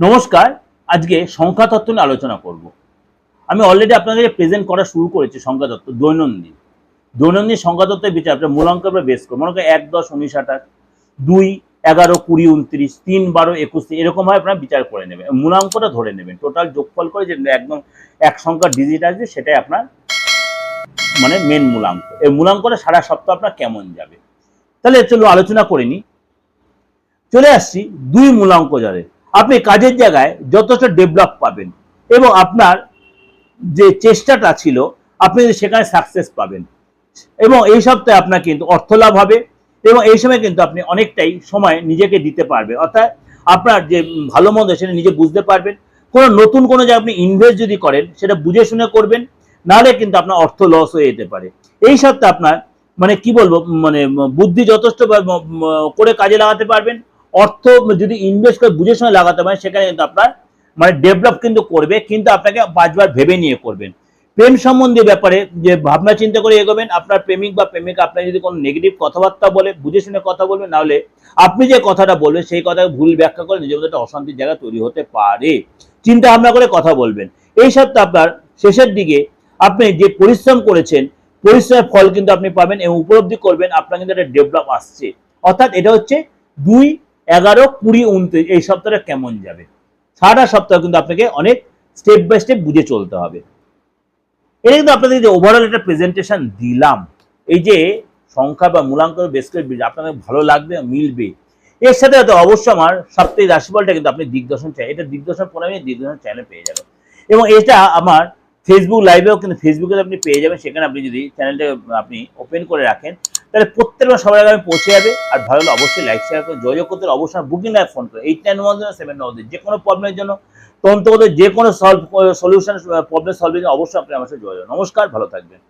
নমস্কার, আজকে সংখ্যা তত্ত্ব নিয়ে আলোচনা করব। আমি অলরেডি আপনাদের প্রেজেন্ট করা শুরু করেছি সংখ্যা তত্ত্ব দৈনন্দিন। দৈনন্দিন সংখ্যা তত্ত্বের বিচার, আপনার মূলাঙ্ক আমরা করব। মনে করেন এক, দশ, উনিশ, আঠাশ, দুই, এগারো, কুড়ি, উনত্রিশ, তিন, বারো, একুশ এরকমভাবে আপনারা বিচার করে নেবেন। মূলাঙ্কটা ধরে নেবেন। টোটাল যোগফল করে যে একদম এক সংখ্যার ডিজিট আসবে, সেটাই আপনার মানে মেন মূলাঙ্ক। এই মূলাঙ্কটা সারা সপ্তাহ আপনার কেমন যাবে? তাহলে চলো আলোচনা করে নিই। চলে আসছি দুই মূলাঙ্ক যাদের। আপনি কাজের জায়গায় যথেষ্ট ডেভেলপ পাবেন এবং আপনার যে চেষ্টাটা ছিল, আপনি সেখানে সাকসেস পাবেন। এবং এই সপ্তাহে আপনার কিন্তু অর্থ লাভ হবে এবং এই সময় কিন্তু আপনি অনেকটাই সময় নিজেকে দিতে পারবেন। অর্থাৎ আপনার যে ভালো মন্দ সেটা নিজে বুঝতে পারবেন। কোনো নতুন কোনো যে আপনি ইনভেস্ট যদি করেন, সেটা বুঝে শুনে করবেন, নাহলে কিন্তু আপনার অর্থ লস হয়ে যেতে পারে। এই সপ্তাহে আপনার মানে কি বলব মানে বুদ্ধি যথেষ্ট করে কাজে লাগাতে পারবেন। অর্থ যদি ইনভেস্ট করে বুঝে শুনে লাগাতে পারেন, সেখানে কিন্তু আপনার মানে ডেভেলপ কিন্তু করবে, কিন্তু আপনাকে পাঁচবার ভেবে নিয়ে করবেন প্রেম সম্বন্ধে ব্যাপারে যে ভাবনা চিন্তা করে এগোবেন, আপনার প্রেমিক বা প্রেমিকা আপনার যদি কোনো নেগেটিভ কথাবার্তা বলে, বুঝে শুনে কথা বলবেন নাহলে আপনি যে কথাটা বলবেন, সেই কথাকে ভুল ব্যাখ্যা করে নিজের মধ্যে একটা অশান্তির জায়গা তৈরি হতে পারে। চিন্তা ভাবনা করে কথা বলবেন। এই সপ্তাহে আপনার শেষের দিকে আপনি যে পরিশ্রম করেছেন, পরিশ্রমের ফল কিন্তু আপনি পাবেন এবং উপলব্ধি করবেন, আপনার কিন্তু একটা ডেভেলপ আসছে। অর্থাৎ এটা হচ্ছে দুই এগারো, কুড়ি, উনত্রিশ, এই সপ্তাহটা কেমন যাবে? সারাটা সপ্তাহ কিন্তু আপনাকে অনেক স্টেপ বাই স্টেপ বুঝে চলতে হবে। এটা কিন্তু আপনাদের যে ওভারঅল একটা প্রেজেন্টেশন দিলাম, এই যে সংখ্যা বা মূলাঙ্ক বেশ করে আপনাদের ভালো লাগবে, মিলবে। এর সাথে সাথে অবশ্যই আমার সাপ্তাহিক রাশিফলটা কিন্তু আপনি দিগদর্শন চাই এটা দিগদর্শন পরে আমি দিগদর্শন চ্যানেলে পেয়ে যাবেন এবং এটা আমার ফেসবুক লাইভেও কিন্তু ফেসবুকে আপনি পেয়ে যাবেন। সেখানে আপনি যদি চ্যানেলটা আপনি ওপেন করে রাখেন, তাহলে প্রত্যেকবার সবার আগে আমি পৌঁছে যাবে। আর ভালো হলে অবশ্যই লাইক শেয়ার করে যোগাযোগ করতে অবশ্যই বুকিং লাইভ ফোন করে eight nine one zero seven one যে কোনো প্রবলেমের জন্য তন্ত্রগত যে কোনো সলভ সলিউশন প্রবলেম সলভের জন্য অবশ্যই আপনি আমার সাথে যোগাযোগ নমস্কার, ভালো থাকবেন।